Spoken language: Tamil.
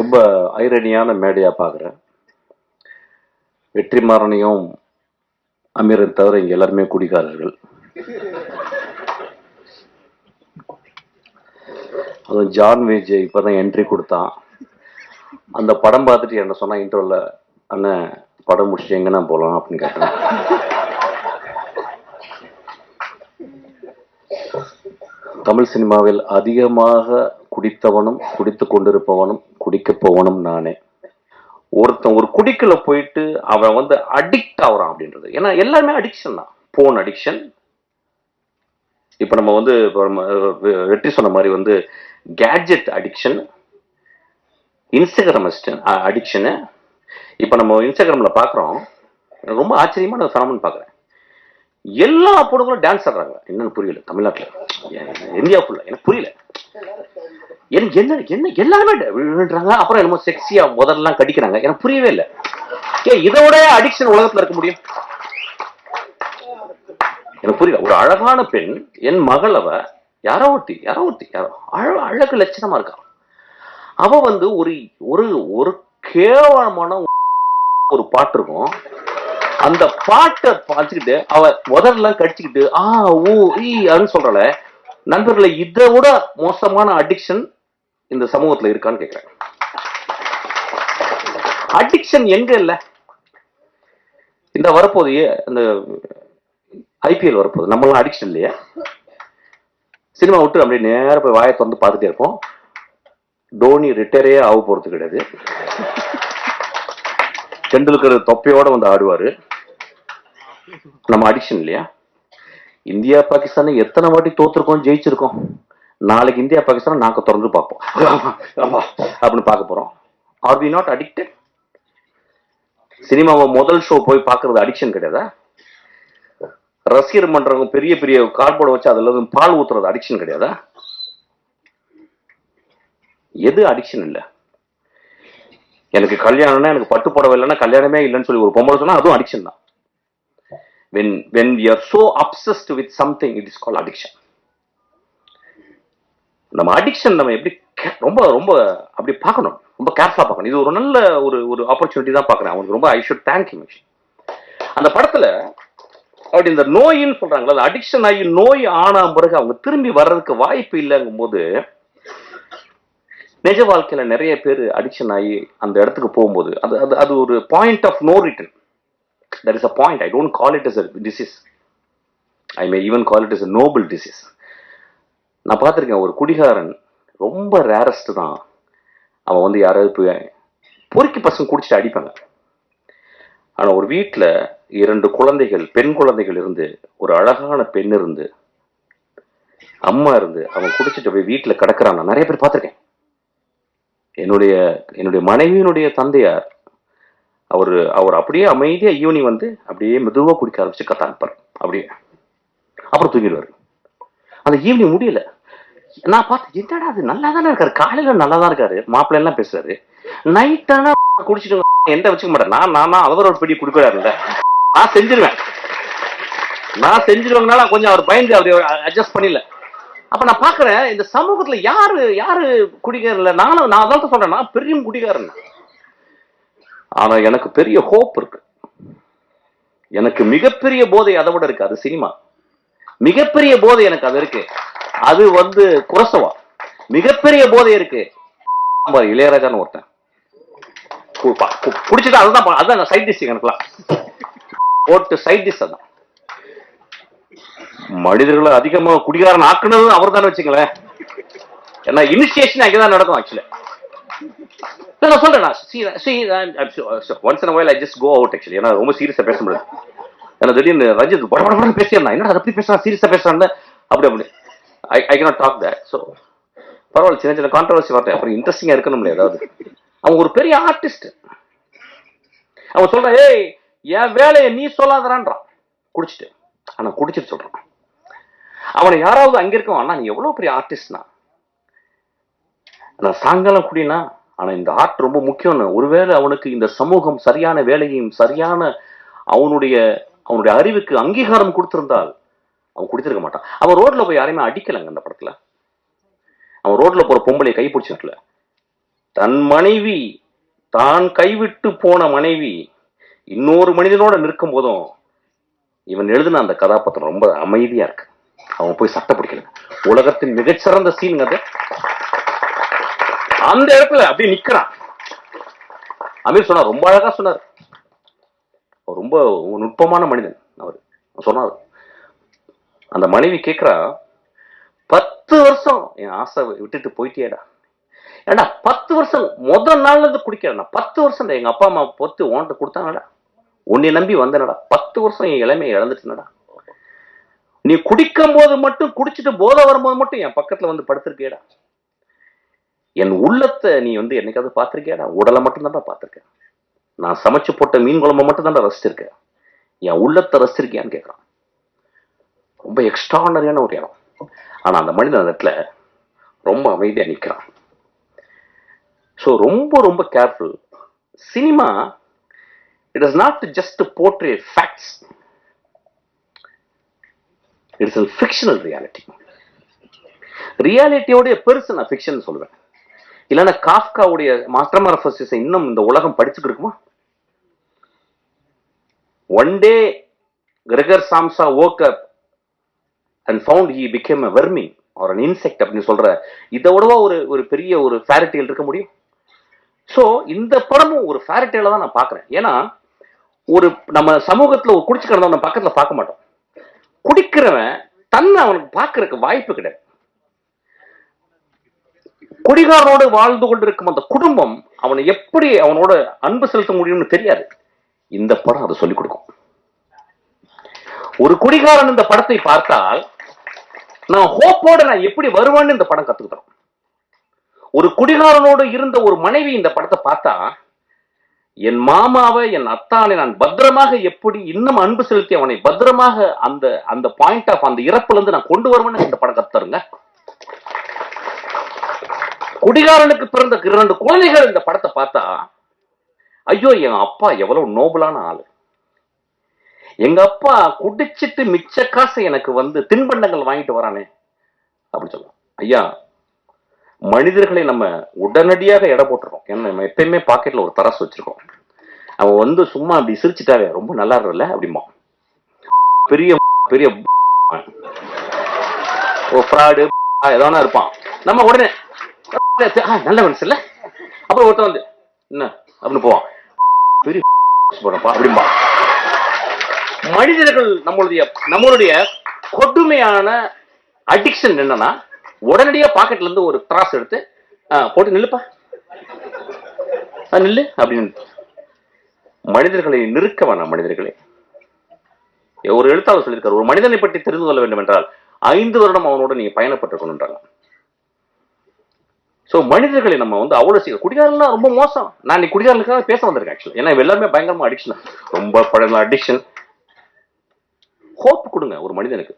ரொம்ப ஐரணியான மேடையாக பார்க்குறேன் வெற்றிமாறனையும் அமீரன் தவிர இங்கே எல்லாருமே குடிகாரர்கள். அதுவும் ஜான் விஜய் இப்பதான் என்ட்ரி கொடுத்தான். அந்த படம் பார்த்துட்டு என்ன சொன்னால் இன்டர்வில் அண்ணன் படம் முடிச்சுட்டு நான் போகலாம் அப்படின்னு கேட்டேன். தமிழ் சினிமாவில் அதிகமாக குடித்தவனும் குடித்து கொண்டிருப்பவனும் குடிக்க போகணும் நானே. ஒருத்தன் ஒரு குடிக்கல போயிட்டு அவன் வந்து அடிக்ட் ஆகுறான் அப்படின்றது. ஏன்னா எல்லாருமே அடிக்ஷன் தான். போன் அடிக்ஷன் இப்போ நம்ம வந்து வெற்றி சொன்ன மாதிரி வந்து கேட்ஜெட் அடிக்ஷன் இன்ஸ்டாகிராம் அடிக்ஷனு இப்போ நம்ம இன்ஸ்டாகிராம்ல பார்க்குறோம் ரொம்ப ஆச்சரியமான ஃபெனமன் பார்க்குறேன் எல்லா பொண்ணுங்களும் டான்ஸ் ஆடுறாங்க. என்னன்னு புரியல தமிழ்நாட்டில். இந்தியா ஃபுல்லாக எனக்கு புரியல. எனக்கு என்ன என்ன எல்லாருமே விழுன்றாங்க அப்புறம் என்னமோ செக்ஸியா முதல்லாம் கடிக்கிறாங்க. எனக்கு புரியவே இல்லை. ஏ இதோட அடிக்ஷன் உலகத்துல இருக்க முடியும்? எனக்கு புரியல. ஒரு அழகான பெண் என் மகள் அவ யாரோ ஒட்டி யாரோ ஒட்டி யாரோ அழ அழகு லட்சணமா இருக்கா. அவ வந்து ஒரு ஒரு ஒரு கேவலமான ஒரு பாட்டு இருக்கும். அந்த பாட்டை பார்த்துக்கிட்டு அவ உதரெல்லாம் கடிச்சுக்கிட்டு ஆ ஊ ஈ அப்படின்னு சொல்றல. நண்பர்களை இதை விட மோசமான அடிக்ஷன் இந்த சமூகத்துல இருக்கான்னு கேக்குறேன். அடிக்ஷன் எங்க இல்ல? இந்த வரப்போது இந்த ஐபிஎல் வரப்போகுது நம்மளாம் அடிக்ஷன் இல்லையா? சினிமா விட்டு அப்படியே நேரம் போய் வாயை திறந்து பார்த்துட்டே இருப்போம். டோனி ரிட்டையரே ஆக போறது கிடையாது. டெண்டுல்கர் தொப்பையோட வந்து ஆடுவார். நம்ம அடிக்ஷன் இல்லையா? இந்தியா பாகிஸ்தானை எத்தனை வாட்டி தோத்துருக்கோம் ஜெயிச்சிருக்கோம்? நாளைக்கு இந்தியா பாகிஸ்தான் நாங்கள் திறந்து பார்ப்போம். ஆமா, அப்படின்னு பார்க்க போகிறோம் ஆர் வி நாட் அடிக்டட் சினிமாவை முதல் ஷோ போய் பார்க்கறது அடிக்ஷன் கிடையாதா? ரசிகர் மன்றவங்க பெரிய பெரிய கார்போர்டை வச்சு அதில் பால் ஊத்துறது அடிக்ஷன் கிடையாதா? எது அடிக்ஷன் இல்லை? எனக்கு கல்யாணம்னா எனக்கு பட்டு புடவை இல்லைன்னா கல்யாணமே இல்லைன்னு சொல்லி ஒரு பொம்பளை சொன்னா அதுவும் அடிக்ஷன் தான். When when we are so obsessed with something it is call addiction நம்ம அடிக்ஷன் நம்ம எப்படி ரொம்ப ரொம்ப அப்படி பார்க்கணும். ரொம்ப கேர்ஃபுல்லாக பார்க்கணும். இது ஒரு நல்ல ஒரு ஒரு ஆப்பர்ச்சுனிட்டி தான் பார்க்குறேன். அவனுக்கு ரொம்ப ஐ ஷுட் தேங்க் யூ அந்த படத்தில் அப்படி இந்த நோயின்னு சொல்றாங்களா அந்த அடிக்ஷன் ஆகி நோய் ஆன பிறகு அவங்க திரும்பி வர்றதுக்கு வாய்ப்பு இல்லைங்கும் போது நிஜ வாழ்க்கையில நிறைய பேர் அடிக்ஷன் ஆகி அந்த இடத்துக்கு போகும்போது அது அது அது ஒரு point of no return that is a point I don't call it is a disease I may even call it is a noble disease நான் பார்த்துருக்கேன் ஒரு குடிகாரன் ரொம்ப ரேரஸ்ட் தான். அவன் வந்து யாராவது பொறுக்கி பசங்க குடிச்சிட்டு அடிப்பாங்க. ஆனால் ஒரு வீட்டில் இரண்டு குழந்தைகள் பெண் குழந்தைகள் இருந்து ஒரு அழகான பெண் இருந்து அம்மா இருந்து அவன் குடிச்சிட்டு போய் வீட்டில் கிடக்கிறான். நான் நிறைய பேர் பார்த்துருக்கேன். என்னுடைய என்னுடைய மனைவியினுடைய தந்தையார் அவர் அவர் அப்படியே அமைதியாக ஈவினிங் வந்து அப்படியே மெதுவாக குடிக்க ஆரம்பிச்சு கத்த அப்படியே. அப்புறம் தூங்கிடுவார். அந்த ஈவினிங் முடியல. நான் பார்த்து என்னடா அது நல்லா தானே இருக்காரு? காலையில நல்லா தான் இருக்காரு. மாப்பிள்ளை எல்லாம் பேசுறாரு. நைட் ஆனா குடிச்சிட்டு எந்த வச்சுக்க மாட்டேன். நான் நானா அவர் ஒரு பெரிய குடிக்கிறாருல்ல. நான் செஞ்சிருவேன். நான் செஞ்சிருவேங்கனால கொஞ்சம் அவர் பயந்து அவர் அட்ஜஸ்ட் பண்ணல. அப்ப நான் பாக்குறேன் இந்த சமூகத்துல யாரு யாரு குடிக்காரல நானும் நான் அதான் சொல்றேன் நான் பெரிய குடிகாரன். ஆனா எனக்கு பெரிய ஹோப் இருக்கு. எனக்கு மிகப்பெரிய போதை அதை விட இருக்கு. அது சினிமா. மிகப்பெரிய போதை எனக்கு அது இருக்கு. அது வந்து குரசவா. மிகப்பெரிய போதை இருக்கு. இளையராஜான்னு ஒருத்தன். கு- அதுதான் அதுதான் சைட் டிஷ் எனக்குலாம் போட்டு சைட் டிஷ் அதான். மனிதர்களை அதிகமா குடிகாரன் ஆக்குனது அவர் தானே வச்சுங்களேன் ஏன்னா இனிஷியேஷன் அங்கதான் நடக்கும் ஆக்சுவலி நான் சொல்றேன் நான் see, see, I'm- I'm so- so ஏன்னா ரொம்ப சீரியஸா பேச முடியாது ஏன்னா திடீர்னு ரஜித் பட பேசியிருந்தான். என்னடா அதை எப்படி பேசுறான்? சீரியஸா பேசுறான்னு அப்படி அப்படி. I I cannot talk that so பரவாயில்ல சின்ன சின்ன கான்ட்ரவர்சி வரட்டும் அப்புறம் இன்ட்ரெஸ்டிங்காக இருக்கணும்ல ஏதாவது. அவன் ஒரு பெரிய ஆர்டிஸ்ட் அவன் சொல்கிறான் ஏய் என் வேலையை நீ சொல்லாதரான்றான் குடிச்சிட்டு. ஆனா குடிச்சிட்டு சொல்றான். அவனை யாராவது அங்கே இருக்கவன் நீ எவ்வளவு பெரிய ஆர்டிஸ்ட்னா நான் சாயங்காலம் குடினா ஆனா இந்த ஆர்ட் ரொம்ப முக்கியம்னு. ஒருவேளை அவனுக்கு இந்த சமூகம் சரியான வேலையும் சரியான அவனுடைய அவனுடைய அறிவுக்கு அங்கீகாரம் கொடுத்திருந்தால் அவன் குடித்திருக்க மாட்டான். அவன் ரோட்ல போய் யாரையுமே அடிக்கலங்க அந்த படத்துல. அவன் ரோட்ல போற பொம்பளை கை பிடிச்சிருக்கல தன் மனைவி தான் கைவிட்டு போன மனைவி இன்னொரு மனிதனோட நிற்கும் போதும் இவன் எழுதின அந்த கதாபாத்திரம் ரொம்ப அமைதியா இருக்கு. அவன் போய் சட்டை பிடிக்கல. உலகத்தின் மிகச்சிறந்த சீன் அது. அந்த இடத்துல அப்படியே நிக்கிறான். அமீர் சொன்னார் ரொம்ப அழகா சொன்னார். ரொம்ப நுட்பமான மனிதன் அவர். சொன்னார் அந்த மனைவி கேட்குறா பத்து வருஷம் என் ஆசை விட்டுட்டு போயிட்டேடா ஏடா பத்து வருஷம் முதல் நாள்லேருந்து குடிக்கிறேன் பத்து வருஷம் எங்க அப்பா அம்மா பொத்து உன்கிட்ட கொடுத்தாங்கடா. உன்னை நம்பி வந்தனடா. பத்து வருஷம் என் இளமையை இழந்துட்டேனடா. நீ குடிக்கும் போது மட்டும் குடிச்சிட்டு போதை வரும்போது மட்டும் என் பக்கத்துல வந்து படுத்திருக்கேடா என் உள்ளத்தை நீ வந்து என்னைக்காவது பார்த்துருக்கியாடா? உடலை மட்டும் தான்டா பார்த்திருக்கேன் நான் சமைச்சு போட்ட மீன் குழம்பை மட்டும் தான்டா ரசிச்சிருக்கேன் என் உள்ளத்தை ரசிச்சிருக்கியான்னு கேட்குறான் ரொம்ப எக்ஸ்ட்ரானரியான ஒரு இடம். ஆனா அந்த மனிதன் அந்த இடத்துல ரொம்ப அமைதியா நிக்கிறான். ஸோ ரொம்ப ரொம்ப careful cinema it is not just portray facts it's a fictional reality ரியாலிட்டியோடைய பெருசு நான் ஃபிக்ஷன் சொல்லுவேன் இல்லைன்னா காஃப்காவுடைய மாஸ்டர் இன்னும் இந்த உலகம் படிச்சுட்டு இருக்குமா? One day Gregor Samsa woke up and found he became a vermin or an insect அப்படின்னு சொல்ற இதை விடவா ஒரு ஒரு பெரிய ஒரு ஃபேரட்டியல் இருக்க முடியும்? ஸோ இந்த படமும் ஒரு ஃபேரட்டியல தான் நான் பார்க்குறேன். ஏன்னா ஒரு நம்ம சமூகத்தில் ஒரு குடிச்சு கிடந்தவன் பக்கத்தில் பார்க்க மாட்டோம். குடிக்கிறவன் தன்னை அவனுக்கு பார்க்கறதுக்கு வாய்ப்பு கிடையாது. குடிகாரனோடு வாழ்ந்து கொண்டிருக்கும் அந்த குடும்பம் அவனை எப்படி அவனோட அன்பு செலுத்த முடியும்னு தெரியாது. இந்த படம் அதை சொல்லிக் கொடுக்கும். ஒரு குடிகாரன் இந்த படத்தை பார்த்தால் நான் ஹோப்போட நான் எப்படி வருவேன்னு இந்த படம் கத்துக்கிட்டோம். ஒரு குடிகாரனோடு இருந்த ஒரு மனைவி இந்த படத்தை பார்த்தா என் மாமாவை என் அத்தானை நான் பத்திரமாக எப்படி இன்னும் அன்பு செலுத்தி அவனை பத்திரமாக அந்த அந்த பாயிண்ட் ஆஃப் அந்த இறப்புல இருந்து நான் கொண்டு வருவேன்னு இந்த படம் கத்துருங்க குடிகாரனுக்கு பிறந்த இரண்டு குழந்தைகள் இந்த படத்தை பார்த்தா ஐயோ என் அப்பா எவ்வளவு நோபலான ஆளு. எங்க அப்பா குடிச்சிட்டு மிச்ச காசு எனக்கு வந்து தின்பண்டங்கள் வாங்கிட்டு வரானே. அப்படின்னு சொல்லுவோம் ஐயா மனிதர்களை நம்ம உடனடியாக எடை போட்டுருக்கோம் ஏன்னா நம்ம எப்பயுமே பாக்கெட்ல ஒரு தராசு வச்சிருக்கோம். அவன் வந்து சும்மா அப்படி சிரிச்சிட்டாவே ரொம்ப நல்லா இருக்குல்ல அப்படிமா பெரிய பெரிய ஓ ஃப்ராடு எதனா இருப்பான். நம்ம உடனே நல்ல நல்ல இல்ல? அப்புறம் ஒருத்தன் வந்து என்ன? அப்படின்னு போவான். பெரிய அப்படிம்பா மனிதர்கள் நம்மளுடைய நம்மளுடைய கொடுமையான அடிக்ஷன் என்னன்னா உடனடியா பாக்கெட்ல இருந்து ஒரு திராஸ் எடுத்து போட்டு நில்லுப்பா. ஆ, நில்லு அப்படின்னு. மனிதர்களை நிறுக்க வேணாம் மனிதர்களை. ஒரு எழுத்தாளர் சொல்லியிருக்காரு ஒரு மனிதனை பற்றி தெரிந்து கொள்ள வேண்டும் என்றால் ஐந்து வருடம் அவனோட நீங்க பயணப்பட்டிருக்கணும்ன்றாங்க. ஸோ மனிதர்களை நம்ம வந்து அவ்வளோ சீக்கிரம் குடிகாரெல்லாம் ரொம்ப மோசம். நான் இன்னைக்கு குடிகாரனுக்காக பேச வந்திருக்கேன் ஆக்சுவலி ஏன்னா எல்லாருமே பயங்கரமா அடிக்ஷன் ரொம்ப பழமை அடிக்ஷன் ஹோப் கொடுங்க ஒரு மனிதனுக்கு.